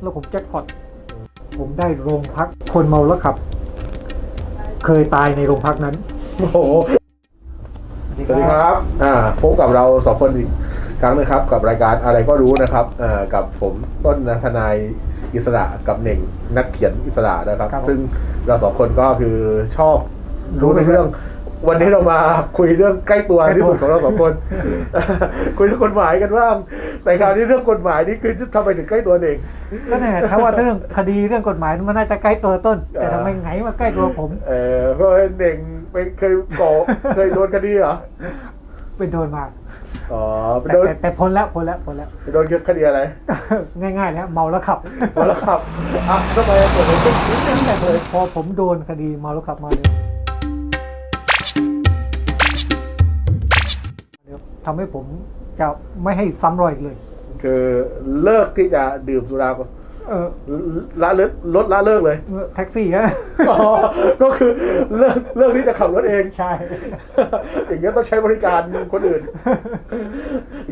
แล้วผมแจ็คพอตผมได้โรงพักคนเมาแล้วขับ เคยตายในโรงพักนั้น โอ้โห สวัสดีครับ อ่า พบกับเราสองคนอีกครั้งนะครับ กับรายการอะไรก็รู้นะครับ อ่า กับผมต้นนะทนายอิสระกับเหน่งนักเขียนอิสระนะครับ ครับผม ซึ่งเราสองคนก็คือชอบรู้ในเรื่อง วันนี้เรามาคุยเรื่องใกล้ตัวที่สุดของเราสองคน คุยเรื่องกฎหมายกันบ้างแต่คราวนี้เรื่องกฎหมายนี่คือทำไมถึงใกล้ตัวเองก็เนี่ยถ้าว่าเรื่องคดีเรื่องกฎหมายมันน่าจะใกล้ตัวต้น แต่ทำไมไงมาใกล้ตัวผม เออเพราะว่าเน่งไปเคยก่อเคยโดนคดีเหรอเป็นโดนมาอ๋อไปแต่โดนแต่แต่พ้นแล้วพ้นแล้วพ้นแล้วไปโดนคดีอะไร ง่ายๆแล้วเมาแล้วขับมาแล้วครับอะทำไมเกิดอะไรขึ้นตั้งแต่เลยพอผมโดนคดีเมาแล้วขับมาเลย ทำให้ผมจะไม่ให้ซ้ำรอยอีกเลย คือเลิกที่จะดื่มสุราก่อนเออละเลิกลดละเลิกเลย แท็กซี่ฮะอ๋อก็คือเลิกเลิกที่จะขับรถเองใช่อย่างเงี้ยต้องใช้บริการคนอื่น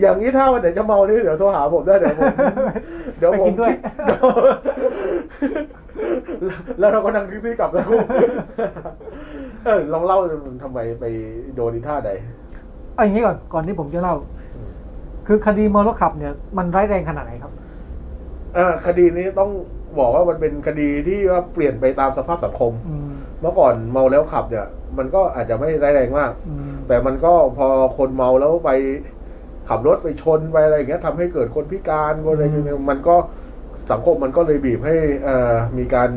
อย่างนี้ถ้าวันไหนจะเมานี่เดี๋ยวโทรหาผมได้เดี๋ยวผมเดี๋ยวไปผมกินด้วยเดี๋ยวแล้วเราก็นั่งแท็กซี่กลับแล้วเออลองเล่าทำไมไปโดนอีท่าใด เอาอย่างนี้ก่อนก่อนที่ผมจะเล่า คือคดีเมาแล้วขับเนี่ยมันร้ายแรงขนาดไหนครับเออคดีนี้ต้องบอกว่ามันเป็นคดีที่ว่าเปลี่ยนไปตามสภาพสังคม อืมเมื่อก่อนเมาแล้วขับเนี่ย มันก็อาจจะไม่ร้ายแรงมาก อืมแต่มันก็พอคนเมาแล้วไปขับรถไปชนไปอะไรอย่างเงี้ยทำให้เกิดคนพิการคนอะไรอย่างเงี้ยมันก็สังคมมันก็เลยบีบให้เอ่อมีการ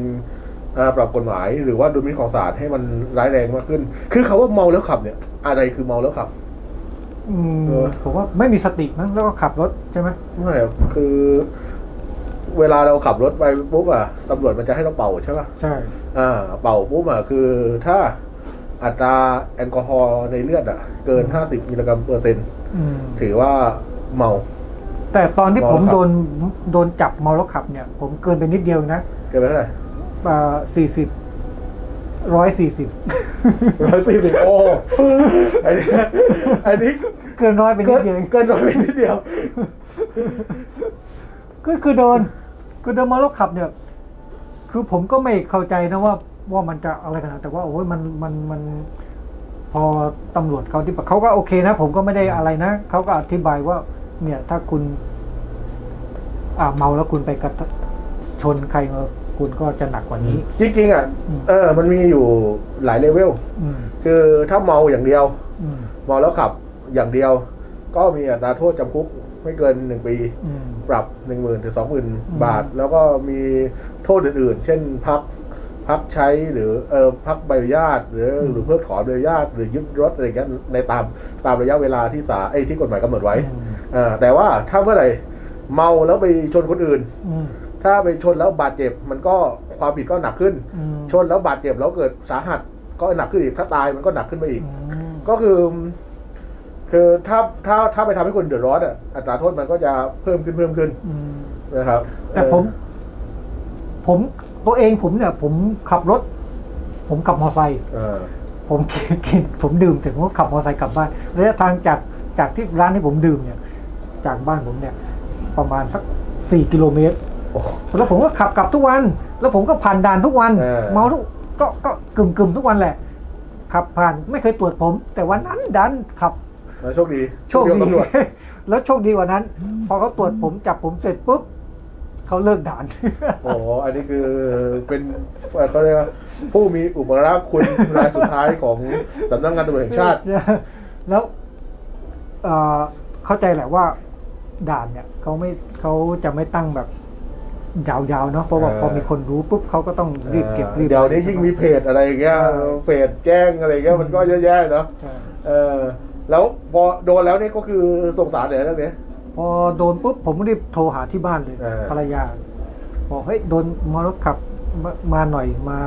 เอ่อปรับกฎหมาย หรือว่าดุลพินิจของศาลให้มันร้ายแรงมากขึ้น คือเขาว่าเมาแล้วขับเนี่ย อะไรคือเมาแล้วขับ อืมเออ ผมว่าไม่มีสติมั้งแล้วก็ขับรถใช่ไหมไม่ครับคือ เวลาเราขับรถไปปุ๊บอะตำรวจมันจะให้เราเป่าใช่ปะใช่ อ่า เป่าปุ๊บอะคือ ถ้าอัตราแอลกอฮอล์ในเลือดอะเกิน50มิลลิกรัมเปอร์เซ็นต์อืม ถือว่าเมา แต่ตอนที่เมาผมแล้วขับ โดนโดนจับเมาแล้วขับเนี่ย ผมเกินไปนิดเดียวนะเกินไปเท่าไหร่ สี่สิบ ร้อยสี่สิบร้อยสี่สิบโอ้อันนี้อันนี้เกินร้อยไปนิเกิดนเดียวเองเกินร้อยไปนิดเดียว ก็คือโดนคือโดนเมาแล้วขับเนี่ย คือผมก็ไม่เข้าใจนะว่าว่ามันจะอะไรขนาดแต่ว่าโอ้ยมันมันมันพอตำรวจเขาที่เขาก็โอเคนะ ผมก็ไม่ได้อะไรนะเขาก็อธิบายว่า เนี่ยถ้าคุณ อ่าเมาแล้วคุณไปกระทะชนใครมา คุณก็จะหนักกว่านี้ จริงๆอะอืมเออ มันมีอยู่หลายเลเวลอืมคือถ้าเมาอย่างเดียวอืมเมาแล้วขับอย่างเดียว ก็มีอัตราโทษจำคุกไม่เกินหนึ่งปีอืมปรับหนึ่งหมื่นถึงสองหมื่นอืมบาท แล้วก็มีโทษอื่นๆ เช่นพักพักใช้หรือเออพักใบอนุญาต หรือหรือเพิกถอนใบอนุญาต หรือยึดรถอะไรอย่างเงี้ยในตามตามระยะเวลาที่ศาลไอ้ยที่กฎหมายกำหนดไว้อืมอ่าแต่ว่าถ้าเมื่อไหร่เมาแล้วไปชนคนอื่นอืม ถ้าไปชนแล้วบาดเจ็บมันก็ความผิดก็หนักขึ้นอืมชนแล้วบาดเจ็บแล้วเกิดสาหัสก็หนักขึ้นอีกถ้าตายมันก็หนักขึ้นไปอีกอืมก็คือ คือถ้าถ้าถ้าไปทำให้คนเดือดร้อนอะอัตราโทษมันก็จะเพิ่มขึ้นเพิ่มขึ้นอืมนะครับ แต่ผม ผมตัวเองผมเนี่ย ผมขับรถ ผมขับมอเตอร์ไซค์เออผมกินผมดื่มเสร็จผมก็ขับมอเตอร์ไซค์กลับบ้านระยะทางจากจากที่ร้านที่ผมดื่มเนี่ย จากบ้านผมเนี่ย ประมาณสักสี่กิโลเมตรโอ้ แล้วผมก็ขับกลับทุกวัน แล้วผมก็ผ่านด่านทุกวันเออเมาทุกก็ก็กึ่มกึ่มทุกวันแหละ ขับผ่านไม่เคยตรวจผม แต่วันนั้นดันขับแล้วโชคดีโชคดีตำรวจแล้วโชคดีกว่านั้น พอเขาตรวจผมจับผมเสร็จปุ๊บเขาเลิกด่านโอ้โหอันนี้คือเป็นเขาเรียกว่าผู้มีอุปการะคุณรายสุดท้ายของสำนักงานตำรวจแห่งชาติ แล้วเอ่อเข้าใจแหละว่าด่านเนี่ยเขาไม่เขาจะไม่ตั้งแบบ ยาวๆเนาะเพราะว่าเออพอมีคนรู้ปุ๊บเขาก็ต้องรีบเก็บรีบเดี๋ยวนี้ยิ่งมีเพจอะไรอย่างเงี้ยใช่เพจแจ้งอะไรอย่างเงี้ยมันก็เยอะแยะเนาะใช่เออแล้วพอโดนแล้วนี่ก็คือส่งสารเลยเรื่องนี้พอโดนปุ๊บผมรีบโทรหาที่บ้านเลยเออภรรยาบอกเฮ้ยโดนมารถขับมามาหน่อยมา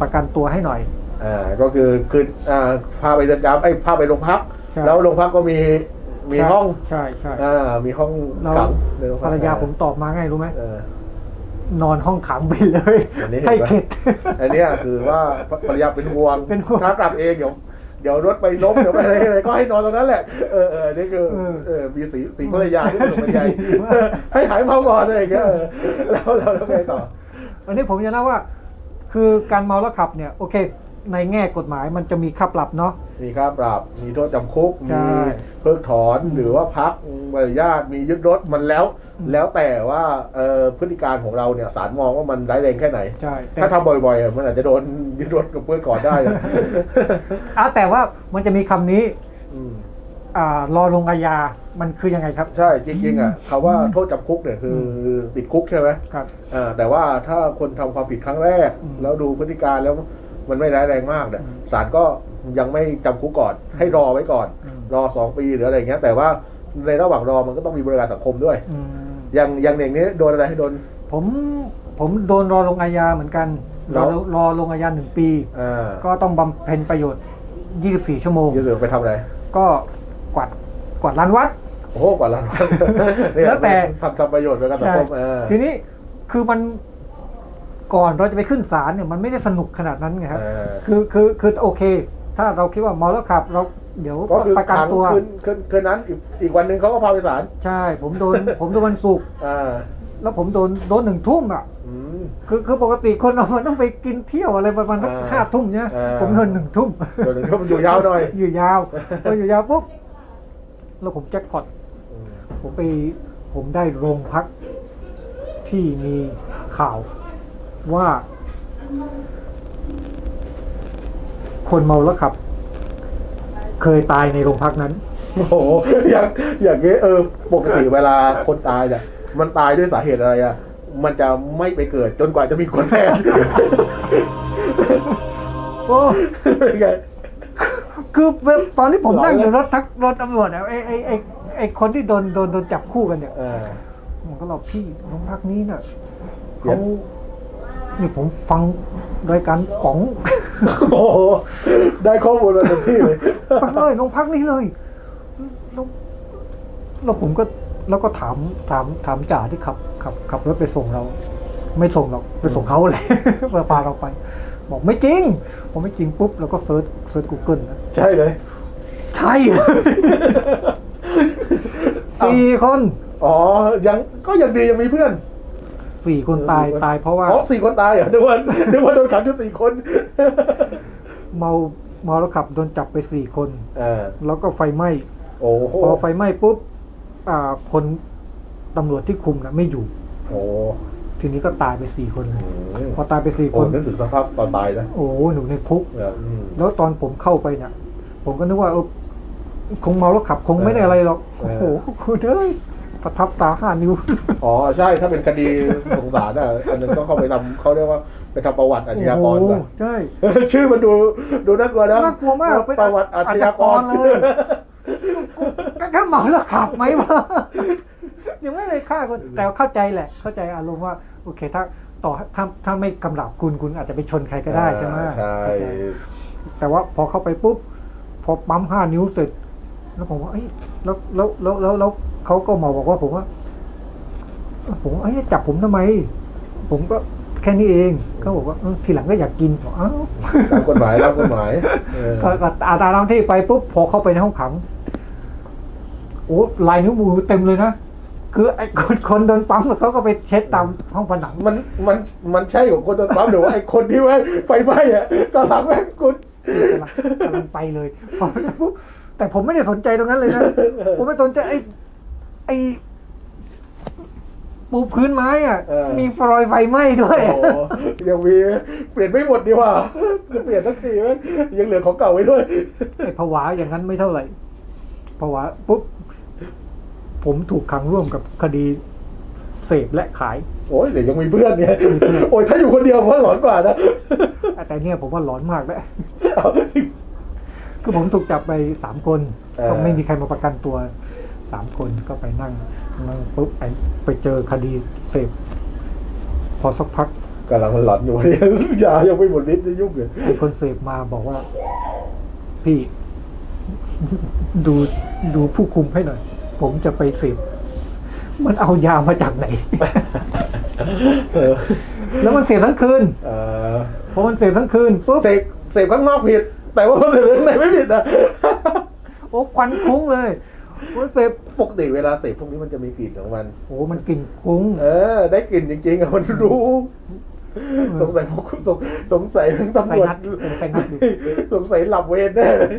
ประกันตัวให้หน่อยอ่าก็คือคืออ่าพาไปเรือนจำไอ้ยพาไปโรงพักใช่แล้วโรงพักก็มีมีห้องใช่ใช่อ่ามีห้องแล้วขังในโงพักภรรยาผมตอบมาไงรู้ไหมเออ นอนห้องขังไปเลยอันนี้เห็นให้ปะเข็ด อันเนี้ยคือว่าภรรยาเป็นห่วงเป็นห่วงถ้ากลับเองเดี๋ยวเดี๋ยวรถไปล้มเดี๋ยวไปอะไรอะไรก็ให้นอนตรงนั้นแหละ เออเออนี่คือเออเออมีสีสีภรรยาที่เป็นคนใหญ่ให้หายเมาก่อนอะไรอย่างเงี้ยเออแล้วแล้วแล้วไงต่อ อันนี้ผมจะเล่าว่า คือการเมาแล้วขับเนี่ย โอเค ในแง่กฎหมายมันจะมีค่าปรับเนาะ มีค่าปรับ มีโทษจำคุก ใช่มีเพิกถอนหรือว่าพักใบอนุญาตมียึดรถมันแล้ว อืม แล้วแต่ว่าเอ่อพฤติการของเราเนี่ยศาลมองว่ามันร้ายแรงแค่ไหน ใช่แต่ถ้าทำบ่อยๆอะมันอาจจะโดนยึดรถกับเพื่อนก่อนได้อะอะแต่ว่ามันจะมีคำนี้อืมอ่ารอลงอาญามันคือยังไงครับ ใช่จริงๆอะคำว่าโทษจำคุกเนี่ยคืออติดคุกใช่ไหมครับ อ่าแต่ว่าถ้าคนทำความผิดครั้งแรก อืม แล้วดูพฤติการแล้ว มันไม่ร้ายแรงมากเนี่ยอืมศาลก็ยังไม่จำคุกก่อน ให้รอไว้ก่อนอืมรอสองปีหรืออะไรอย่างเงี้ย แต่ว่าในระหว่างรอมันก็ต้องมีบริการสังคมด้วยอืมอย่างอย่างอย่างนี้โดนอะไรให้โดน ผมผมโดนรอลงอาญาเหมือนกัน รอแล้วรอลงอาญาหนึ่งปีอ่าก็ต้องบำเพ็ญประโยชน์ 24 ชั่วโมงยืดไปทำอะไร ก็กวาดกวาดลานวัดโอ้โหกว่าล้านเนี่ยแล้วแต่ทำทำประโยชน์บริการสังคมเออทีนี้คือมัน ก่อนเราจะไปขึ้นศาลเนี่ยมันไม่ได้สนุกขนาดนั้นไงครับเออคือคือคือโอเค ถ้าเราคิดว่าเมาแล้วขับเราเดี๋ยวก็คือประกันขังตัวคืนคืนคืนนั้นอีกอีกวันหนึ่งเขาก็พาไปศาลใช่ ผมโดนผมโดนวันศุกร์อ่าแล้วผมโดนโดนหนึ่งทุ่มอะอืมคือคือปกติคนเรามันต้องไปกินเที่ยวอะไรประมาณสักอ่าห้าทุ่มเนี่ยอ่าผมโดนหนึ่งทุ่มเดี๋ยวหนึ่งก็มันอยู่ยาวหน่อย อยู่ยาวพออยู่ยาวปุ๊บแล้วผมแจ็คพอตอืมผมไปผมได้โรงพักที่มีข่าว ว่า คนเมาแล้วขับ เคยตายในโรงพักนั้น โอ้โหอย่างอย่างนี้เออ ปกติเวลาคนตายเนี่ยมันตายด้วยสาเหตุอะไรอะ มันจะไม่ไปเกิดจนกว่าจะมีคนแทนโอ้เป็นไงคือตอนที่ผมหรอนั่งอยู่รถทักรถตำรวจอะไอไอไอไอคนที่โดนโดนโดนจับคู่กันเนี่ยเออมันก็บอกพี่โรงพักนี้เนี่ยเดี๋ยเขาว นี่ผมฟังรายการป๋อง โอ้โหได้ข้อมูลมาเต็มที่เลยฟังเลยโรงพักนี้เลยแล้วแล้วผมก็แล้วก็ถามถามถามจ่าที่ขับขับขับรถไปส่งเรา ไม่ส่งหรอกไปส่งเขาเลยมาพาเราไป บอกไม่จริงผมไม่จริงปุ๊บเราก็เซิร์ชเซิร์ชกูเกิลนะใช่เลย ใช่สี่คน อ๋อยังก็ยังดียังมีเพื่อน สี่คนตายตายเพราะว่าอ๋อสี่คนตายเหรอนึกว่านึกว่าโดนขังอยู่สี่คน เมาเมาแล้วขับโดนจับไปสี่คนเออแล้วก็ไฟไหม้โอ้โหพอไฟไหม้ปุ๊บอ่าคนตำรวจที่คุมนะไม่อยู่โอ้ทีนี้ก็ตายไปสี่คนเลยอืมพอตายไปสี่โอ้คนนึกถึงสภาพตอนตายนะโอ้โหหนูในคุกเอออืมแล้วตอนผมเข้าไปเนี่ยผมก็นึกว่าเออคงเมาแล้วขับคงไม่ได้อะไรหรอกเอโอ้อโหคุณเอ้ย ประทับตาห้านิ้ว อ๋อใช่ถ้าเป็นคดีสงสารอะอันนั้นต้องเข้าไปทำเขาเรียกว่าไปทำประวัติอาชญากรโอ้โหก่อนใช่ ชื่อมันดูดูน่ากลัวนะน่ากลัวมากเป็นประวัติอาชญากรอาชญากรเลยก็แค่เมาแล้วขับไหมวะยังไม่เลยฆ่าคนแต่เข้าใจแหละ เข้าใจอารมณ์ว่าโอเคถ้าต่อถ้าถ้าไม่กำลับคุณคุณอาจจะไปชนใครก็ได้ใช่ไหมใช่เข้าใจแต่ว่าพอเข้าไปปุ๊บ พอปั๊มห้านิ้วเสร็จ แล้วผมว่าเอ้ยแล้วแล้วแล้วแล้วแล้ว เขาก็มาบอกว่าผมว่าเอ้าผมว่าเอ้ยจับผมทำไม ผมก็แค่นี้เองเขาบอกว่าเออทีหลังก็อยากกินบอกอ้าวตามกฎหมายตามกฎหมายเออก็ก็อาตามที่ไปปุ๊บพอเข้าไปในห้องขังโอ้ลายนิ้วมือเต็มเลยนะคือไอ้คนคนโดนปั๊มเขาก็ไปเช็ดตามห้องผนัง มันมันมันใช่ของคนโดนปั๊มหรือว่าไอ้คนที่ว่าไฟไหม้อะก็หลังแม่งกุดกำลังกำลังไปเลยพอปุ๊บแต่ผมไม่ได้สนใจตรงนั้นเลยนะผมไม่สนใจไอ้ ไอ้ปูพื้นไม้อะมีฟลอยไฟไหม้ด้วย โอ้โหยังมีเปลี่ยนไม่หมดดีว่าจะเปลี่ยนสักทีไหมยังเหลือของเก่าไว้ด้วย ไอ้ผวาอย่างนั้นไม่เท่าไหร่ผวาปุ๊บ ผมถูกขังร่วมกับคดีเสพและขาย โอ้ยเดี๋ยวยังมีเพื่อนเนี่ย โอ้ยถ้าอยู่คนเดียวผมว่าหลอนกว่านะแต่เนี่ยผมว่าหลอนมากแล้ว เอาจริงคือผมถูกจับไปสามคนเออ ก็ไม่มีใครมาประกันตัว สามคนก็ไปนั่งนั่งปุ๊บไปไปเจอคดีเสพพอสักพักกำลังมันหลอนอยู่เนี่ยยายังไม่หมดฤทธิ์จะยุ่งเลยไอ้คนเสพมาบอกว่า พี่ดูดูผู้คุมให้หน่อย ผมจะไปเสพมันเอายามาจากไหนเออแล้วมันเสพทั้งคืนเออพอมันเสพทั้งคืนปุ๊บเสพเสพข้างนอกผิด แต่ว่าพอเสพข้างในไม่ผิดนะโอ้ควันคุ้งเลย โอ้เสพปกติเวลาเสพพวกนี้มันจะมีกลิ่นของมัน โอ้มันกลิ่นคุ้ง เออ ได้กลิ่นจริงๆอะมันรู้ สงสัยพวกสงสงสัยทั้งตำรวจใส่นัดเออใส่นัดอยู่สงสัยหลับเวรแน่เลย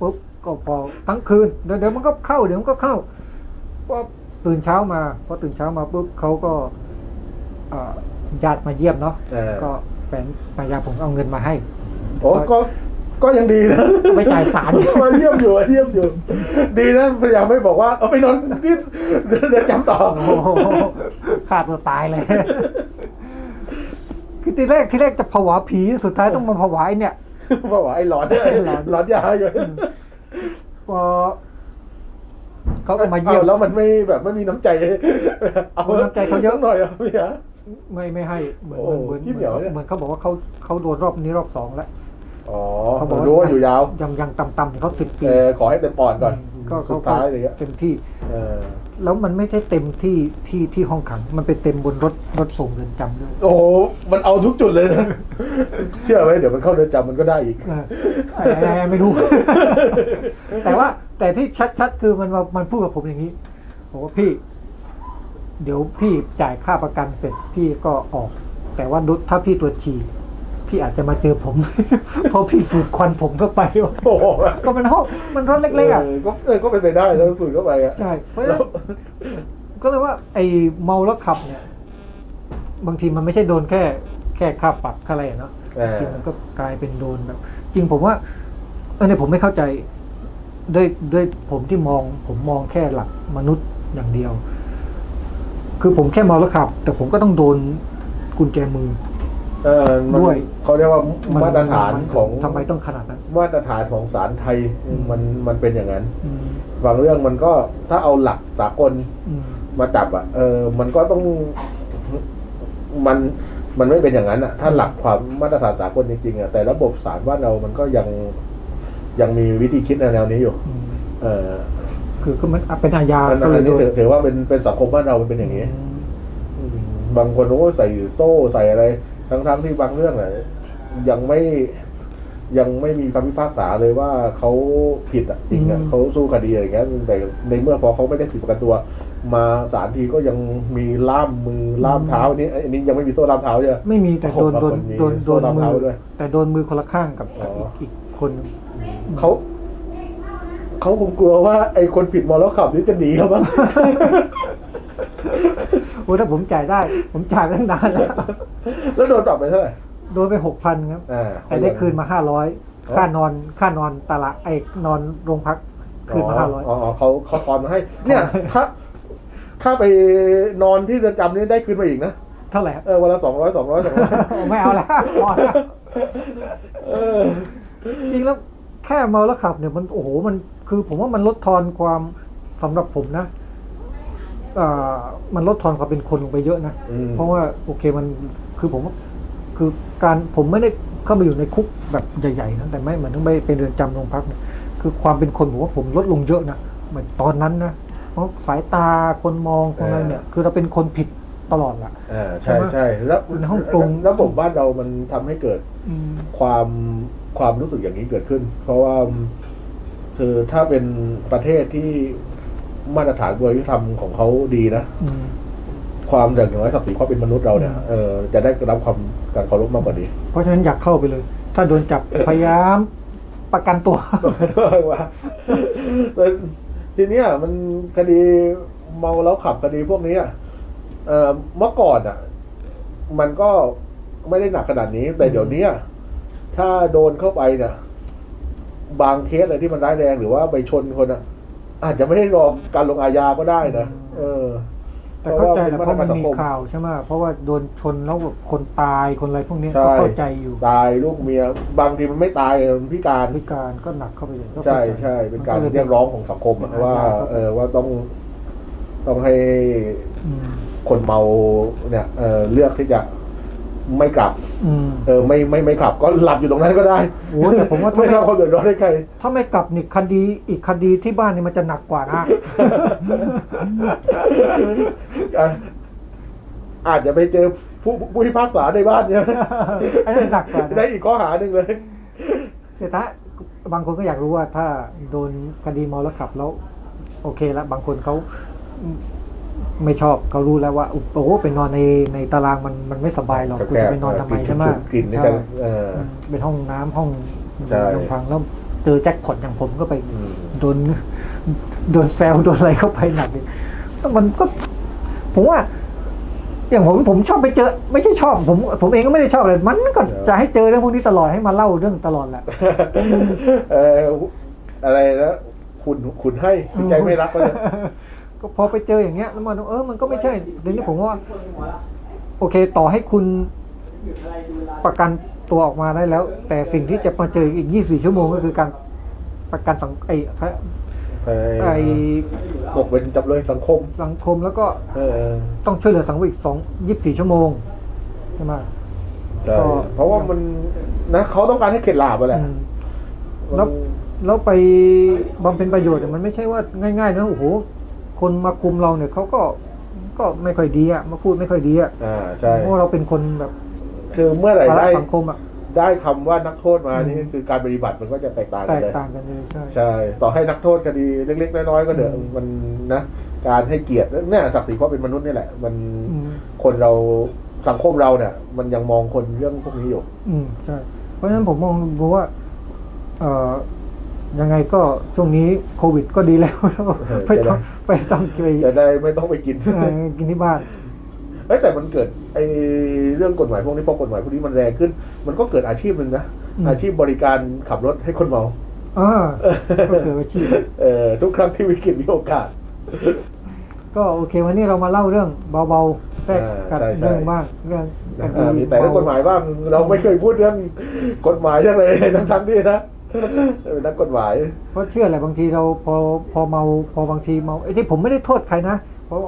ปุ๊บก็พอทั้งคืนเดี๋ยวเดี๋ยวมันก็เข้าเดี๋ยวมันก็เข้าพอตื่นเช้ามาพอตื่นเช้ามาปุ๊บเขาก็เอ่อญาติมาเยี่ยมเนาะเออก็แฟนมายาผมเอาเงินมาให้โอ้ก็ ก็ยังดีนะไม่จ่ายสารมาเยี่ยมอยู่มาเยี่ยมอยู่ ดีนะพยายามไม่บอกว่าเอาไปนอนที่เดี๋ยวจำต่อโอ้โหขาดตัวตายเลยคือทีแรกทีแรกจะผวาผีสุดท้ายต้องมาผวาไอ้เนี่ยเพราะว่าไอ้หลอนเนี่ยหลอนหลอนยาอยู่พอเขาก็มาเยี่ยมอแล้วมันไม่แบบไม่มีน้ำใจ เอาโอ้น้ำใจเขาเยอะหน่อยอะพี่ฮะไม่ไม่ให้เหมือนโอ้เหมือนขี้เหเหนียวมือนเนี่ยเหมือนเขาบอกว่าเขาเขาโดนรอบนี้รอบสองแล้ว อ๋อเขาบอกว่ารู้ว่าอยู่ยาวยังยังต่ำๆเขาสิบปีเออขอให้เต็มปอดก่อนก็สุเขาดท้ายอะไรเงี้ยเต็มที่เออแล้วมันไม่ใช่เต็มที่ที่ที่ห้องขัง มันไปเต็มบนรถรถส่งเรือนจำด้วยโอ้โหมันเอาทุกจุดเลยนะเชื่อไหมเดี๋ยวมันเข้าเรือนจำมันก็ได้อีกเอออะไรอะไรไม่รู้ แต่ว่าแต่ที่ชัดๆคือมันมามันพูดกับผมอย่างนี้บอกว่าพี่ เดี๋ยวพี่จ่ายค่าประกันเสร็จพี่ก็ออก แต่ว่าดุถ้าพี่ตรวจฉี่ พี่อาจจะมาเจอผม เพราะพี่สูดควันผมเข้าไปโอ้โหก็มันห้องมันรถเล็กๆอะเก็เออก็เป็นไปได้แล้วสูดเข้าไปอะใช่เพราะฉะนั้นก็เลยว่าไอ้เมาแล้วขับเนี่ย บางทีมันไม่ใช่โดนแค่แค่ค่าปรับค่าอะไรอะเนาะเออจริงมันก็กลายเป็นโดนแบบ จริงผมว่าเออเนี่ยผมไม่เข้าใจด้วยด้วยผมที่มอง ผมมองแค่หลักมนุษย์อย่างเดียว คือผมแค่เมาแล้วขับ แต่ผมก็ต้องโดนกุญแจมือ เออมันด้วย เขาเรียกว่ามาตรฐานของทำไมต้องขนาดนั้นมาตรฐานของศาลไทยอืมมันมันเป็นอย่างนั้นอืมบางเรื่องมันก็ถ้าเอาหลักสากลอืมมาจับอะเออ มันก็ต้องมันมันไม่เป็นอย่างนั้นอะ ถ้าหลักความมาตรฐานสากลจริงๆอะแต่ระบบศาลบ้านเรามันก็ยังยังมีวิธีคิดในแนวนี้อยู่ อืมเออคือก็มันเป็นอาญาอันก็เลอัยนโดนี้นถือถือว่าเป็นเป็นสังคมบ้านเรามันเป็นอย่างนี้ อืมบางคนโอ้ใส่โซ่ใส่อะไร ทั้งทั้งๆที่บางเรื่องอะยังไม่ยังไม่มีคำพิพากษาเลยว่าเขาผิดอะจริงอะเขาสู้คดีอะไรอย่างเงี้ยแต่ในเมื่อพอเขาไม่ได้ผิดประกันตัว มาศาลทีก็ยังมีล่ามมือล่ามเท้าอันนี้อันนี้ยังไม่มีโซ่ล่ามเท้าใช่ไหมไม่มีแต่โดนโดนบางคนมีโดนโดนโซ่รองมืเท้าอด้วยแต่โดนมือคนละข้างกับอ๋อกับอีกอีกคนเขาเขาคงกลัวว่าไอ้คนผิดมอแล้วขับนี่จะหนีเขาบ้าง โอ้ถ้าผมจ่ายได้ ผมจ่ายไปตั้งนานแล้วแล้วโดนปรับไปเท่าไหร่โดนไปหกพันครับอ่าแต่ได้คืนมาห้าร้อยอ๋อค่านอนค่านอนตลาดไอ้นอนโรงพักคืนมาห้าร้อยอ๋อเขาเขาทอนมาให้ เนี่ยถ้าถ้าไปนอนที่เรือนจำนี่ได้คืนมาอีกนะเท่าไหร่ครับเออวันละสองร้อยสองร้อยสองร้อยไม่เอาแล้วพอแล้วเออจริงแล้วแค่เมาแล้วขับเนี่ยมันโอ้โหมันคือผมว่ามันลดทอนความสำหรับผมนะอ่า มันลดทอนความเป็นคนลงไปเยอะนะอืมเพราะว่าโอเคมันคือผมว่าคือการผมไม่ได้เข้าไปอยู่ในคุกแบบใหญ่ๆนะแต่ไม่เหมือนต้องไปเป็นเรือนจำโรงพักเนี่ยคือความเป็นคนผมว่าผมลดลงเยอะนะเหมือนตอนนั้นนะเพราะสายตาคนมองคนอะไรเนี่ย คือเราเป็นคนผิดตลอดแหละอ่าใช่ใช่ไหมใช่แล้วในห้องปรุงระบบบ้านเรามันทำให้เกิดอืมความความรู้สึกอย่างนี้เกิดขึ้น เพราะว่าคือถ้าเป็นประเทศที่ มาตรฐานบริธรรมของเขาดีนะอืมความอย่างน้อยศักดิ์ศรีความเป็นมนุษย์เราเนี่ยอืมเออจะได้รับความการเคารพมากกว่านี้เพราะฉะนั้นอยากเข้าไปเลย ถ้าโดนจับพยายามประกันตัวว่าแต่ทีเนี้ยมันคดีเมาแล้วขับคดีพวกเนี้ยเอ่อเมื่อก่อนอะ มันก็ไม่ได้หนักขนาดนี้ แต่เดี๋ยวเนี้ยถ้าโดนเข้าไปเนี่ยบางเคสอะไรที่มันร้ายแรงหรือว่าไปชนคนอะ อาจจะไม่ได้รอการลงอาญาก็ได้นะเออ แต่เข้าใจแหละเพราะมันสังมีคมข่าวใช่ไหมเพราะว่าโดนชนแล้วแบบคนตายคนอะไรพวกเนี้ยใช่ก็เข้าใจอยู่ตายลูกเมีย บางทีมันไม่ตายมันพิการพิการก็หนักเข้าไปเลยก็ใช่เข้าจใช่เป็นการมัลยเรียกร้องของสังคมอะเป็นว่าอาญาครับเออว่าต้องต้องให้อืมคนเมาเนี่ยเออเลือกที่จะ ไม่กลับอืมเออไม่ไม่ไม่ขับ ก็หลับอยู่ตรงนั้นก็ได้โอ้ยแต่ผมว่าถ้าไม่ไม่ทำความเดือดร้อนให้ใคร ถ้าไม่กลับนี่คดีอีกคดีที่บ้านนี่มันจะหนักกว่านะ อะอาจจะไปเจอผู้ผู้พิพากษาในบ้านเนี่ยอันนี้หนักกว่านะ ได้อีกข้อหาหนึ่งเลยแต่ถ้าบางคนก็อยากรู้ว่าถ้าโดนคดีเมาแล้วขับแล้ว โอเคแล้วบางคนเขา ไม่ชอบเขารู้แล้วว่าโอ้โหไปนอนในในตารางมันมันไม่สบายหรอกคุณจะไปนอนทำไมใช่ไหมกลิ่นนี่ใช่กันเออเป็นห้องน้ำห้องใช่ลำพังแล้วเจอแจ็คพอตอย่างผมก็ไปอืมโดนโดนแซวโดนอะไรเข้าไปหนักเลยแล้วมันก็ ผมว่า อย่างผมผมชอบไปเจอ ไม่ใช่ชอบ ผม ผมเองก็ไม่ได้ชอบเลยมันก็จะให้เจอเรื่องพวกนี้ตลอดให้มาเล่าเรื่องตลอดแหละเอออะไรนะคุณคุณให้คุณใจไม่รักก็เลย ก็พอไปเจออย่างเงี้ยแล้วมันเออมันก็ไม่ใช่เดี๋ยวนี้ผมว่า โอเคต่อให้คุณประกันตัวออกมาได้แล้ว แต่สิ่งที่จะมาเจออีก 24 ชั่วโมงก็คือการประกันสังไอ้ไอ้ไอ้ตกเป็นจำเลยสังคม สังคมแล้วก็เออต้องช่วยเหลือสังคมอีกสองยี่สี่ชั่วโมงใช่ไหมใช่ก็เพราะว่ามันนะเขาต้องการให้เข็ดหลาบอะแหละอืมแล้วแล้วไปบำเพ็ญประโยชน์เนี่ยมันไม่ใช่ว่าง่ายๆนะโอ้โห คนมาคุมเราเนี่ยเขาก็ก็ไม่ค่อยดีอะมาพูดไม่ค่อยดีอะอ่าใช่เพราะเราเป็นคนแบบคือเมื่อไหร่ภาระได้สังคมอะได้คำว่านักโทษมาอืมนี่คือการปฏิบัติมันก็จะแตกต่างแตกันกเลย ต่างกันเลยใช่ ใช่ ต่อให้นักโทษคดีเล็ก ๆ น้อยๆก็เถอะอืม มันนะการให้เกียรติเนี่ยศักดิ์ศรีความเป็นมนุษย์นี่แหละ มันอืมคนเราสังคมเราเนี่ย มันยังมองคนเรื่องพวกนี้อยู่ อืมใช่ เพราะฉะนั้นผมมองดูว่า เอ่อ ยังไงก็ช่วงนี้โควิดก็ดีแล้วไปต้องไปต้องไปจะได้ไม่ต้องไปกินเอ่อกินที่บ้านเอ้ยแต่มันเกิดไอเรื่องกฎหมายพวกนี้พอกฎหมายพวกนี้มันแรงขึ้น มันก็เกิดอาชีพหนึ่งนะอืมอาชีพบริการขับรถให้คนเมาอ่าก็เกิดอาชีพเออทุกครั้งที่วิกฤตมีโอกาส ก็โอเค วันนี้เรามาเล่าเรื่องเบาๆแทรกกับใช่ใช่เรื่องบ้างเรื่องคอ่าดีมีแต่เรื่องกฎหมายบ้างเราไม่เคยพูดเรื่องกฎหมายเรื่องอะไรเลยทั้งทั้งๆที่นะ เป็นนักกฎหมาย เพราะเชื่อแหละบางทีเราพอพอเมาพอบางทีเมาไอ้ที่ผมไม่ได้โทษใครนะ เพราะ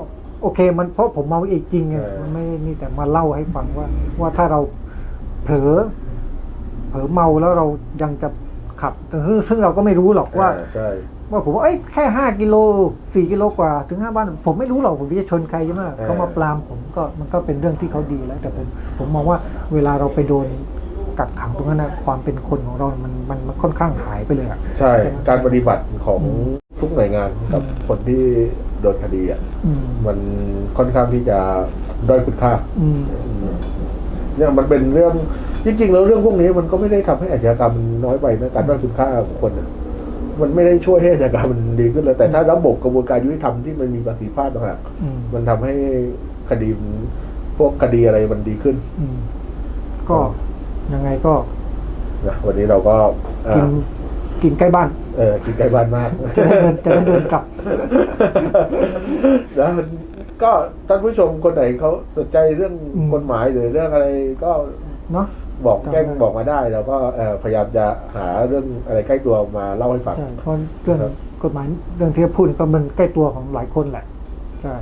โอเคมันเพราะผมเมาเองจริงไงเออมันไม่นี่แต่มาเล่าให้ฟังว่า ว่าถ้าเราเผลอเผลอเมาแล้วเรายังจะขับ ซึ่งซึ่งเราก็ไม่รู้หรอกว่าอ่ใช่ว่าผมว่าเอ้ยแค่ห้ากิโลสี่กิโลกว่าถึงห้าบ้าน ผมไม่รู้หรอกผมจะชนใครใช่ไหมเออเขามาปรามผมก็มันก็เป็นเรื่องที่เขาดีแล้ว แต่ผมผมมองว่าเวลาเราไปโดน กักขังตรงนั้นนะความเป็นคนของเรามันมันมันค่อนข้างหายไปเลยอะใช่ใช่ไหมการปฏิบัติของอืมทุกหน่วยงานกับอืมคนที่โดนคดีอะอืมมันค่อนข้างที่จะด้อยคุณค่าอืมเนี่ยมันเป็นเรื่องจริงๆแล้วเรื่องพวกนี้มันก็ไม่ได้ทำให้อาชญากรรมมันน้อยไปนะการด้อยคุณค่าของคนอะมันไม่ได้ช่วยให้อาชญากรรมมันดีขึ้นเลยแต่ถ้าระบบกระบวนการยุติธรรมที่มันมีประสิทธิภาพต่างหากอืมมันทำให้คดีมันพวกคดีอะไรมันดีขึ้นอืมก็ ยังไงก็นะวันนี้เราก็เอ่กินอกินใกล้บ้าน เออ กินใกล้บ้านมาก จะได้เดินจะได้เดินกลับนะก็ท่านผู้ชมคนไหนเขาสนใจเรื่องอืมกฎหมายหรือเรื่องอะไรก็เนาะบอกจำได้แจ้งบอกมาได้แล้วก็เอ่อพยายามจะหาเรื่องอะไรใกล้ตัวมาเล่าให้ฟังใช่เพราะเรื่องครับกฎหมายเรื่องที่พูดก็มันใกล้ตัวของหลายคนแหละใช่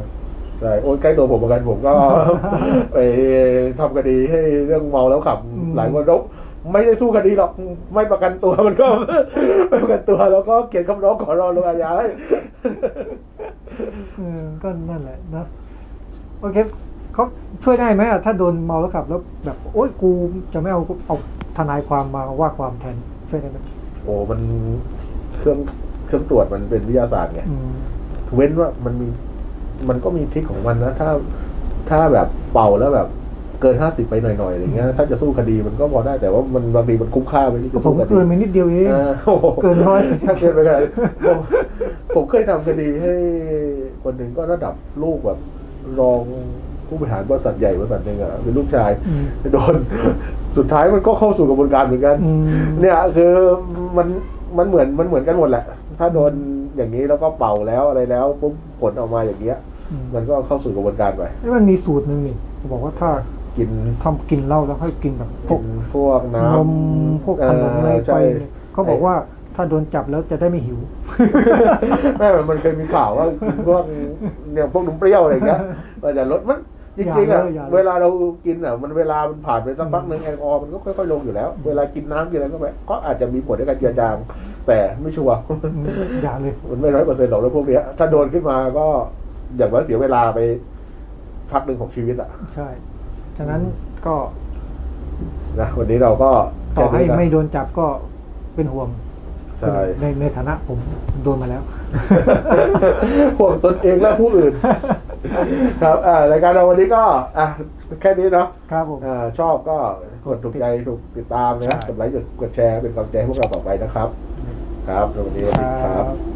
ใช่โอ้ยใกล้ตัวผมเหมือนกันผมก็ ไปทำคดีให้เรื่องเมาแล้วขับอืมหลายคนรบไม่ได้สู้คดีหรอกไม่ประกันตัวมันก็ ไม่ประกันตัวแล้วก็เขียนคำร้องขอรอลงอาญาให้เออก็นั่นแหละนะโอเคเขาช่วยได้ไหมอะถ้าโดนเมาแล้วขับ แล้วแบบโอ๊ยกูจะไม่เอาเอาทนายความมาว่าความแทนช่วยได้ไหมโอ้มันเครื่องเครื่องตรวจมันเป็นวิทยาศาสตร์ไงอืมเว้นว่ามันมี มันก็มีทริคของมันนะ ถ้าถ้าแบบเป่าแล้วแบบเกินห้าสิบไปหน่อยๆอะไรเงี้ยถ้าจะสู้คดีมันก็พอได้แต่ว่ามันบางทีมันคุ้มค่าไปที่ก็จะผมสู้คดีเกินไปนิดเดียวเองเออโอ้โห เกินร้อย ถ้าเกินไปขนาดนั้นผมผมเคยทำคดีให้คนหนึ่งก็ระดับลูกแบบ รองผู้บริหารบริษัทใหญ่บริษัทหนึ่งอะเป็นลูกชายอืม โดน สุดท้ายมันก็เข้าสู่กระบวนการเหมือนกัน อืมเนี่ยคือมันมันเหมือนมันเหมือนกันหมดแหละ ถ้าโดน อย่างนี้แล้วก็เป่าแล้วอะไรแล้วปุ๊บผลออกมาอย่างเงี้ยอืมมันก็เข้าสู่กระบวนการไปนี่มันมีสูตรหนึ่งนี่เขาบอกว่าถ้ากินทำกินเหล้าแล้วให้กินแบบพวกกินพวกน้นมำพวกขนมอะไรเไปใช่เนี่ยเขาบอกว่าถ้าโดนจับแล้วจะได้ไม่หิวแม่มันเคยมีข่าวว่ากินพวกเนี่ยพวกนมเปรี้ยวอะไรอย่างเงี้ยมันจะลดมัน จริงๆอย่าอะเลยอย่าเลยเวลาเรากินอะ มันเวลามันผ่านไปสักพักหนึ่งแอลกอฮอล์มันก็ค่อยๆลงอยู่แล้ว เวลากินน้ำกินอะไรก็ไปก็อาจจะมีผลในการเจือจาง แต่ไม่ชัวร์อย่าเลยมันไม่ร้อยเปอร์เซ็นต์หรอกแล้วพวกเนี้ยถ้าโดนขึ้นมาก็อย่างว่าเสียเวลาไปพักหนึ่งของชีวิตอะ ใช่ฉะนั้นก็นะวันนี้เราก็ต่อให้แค่นี้นะไม่โดนจับก็เป็นห่วงใช่ในในฐานะผมโดนมาแล้วห่วงตนเองและผู้อื่น ครับอ่ารายการเราวันนี้ก็อะแค่นี้เนาะครับผม อ่าชอบก็กดถูกใจถูกติดตามนะใช่กดไลค์กดกดแชร์เป็นกำลังใจให้พวกเราต่อไปนะครับ ครับสวัสดีคครัรับบ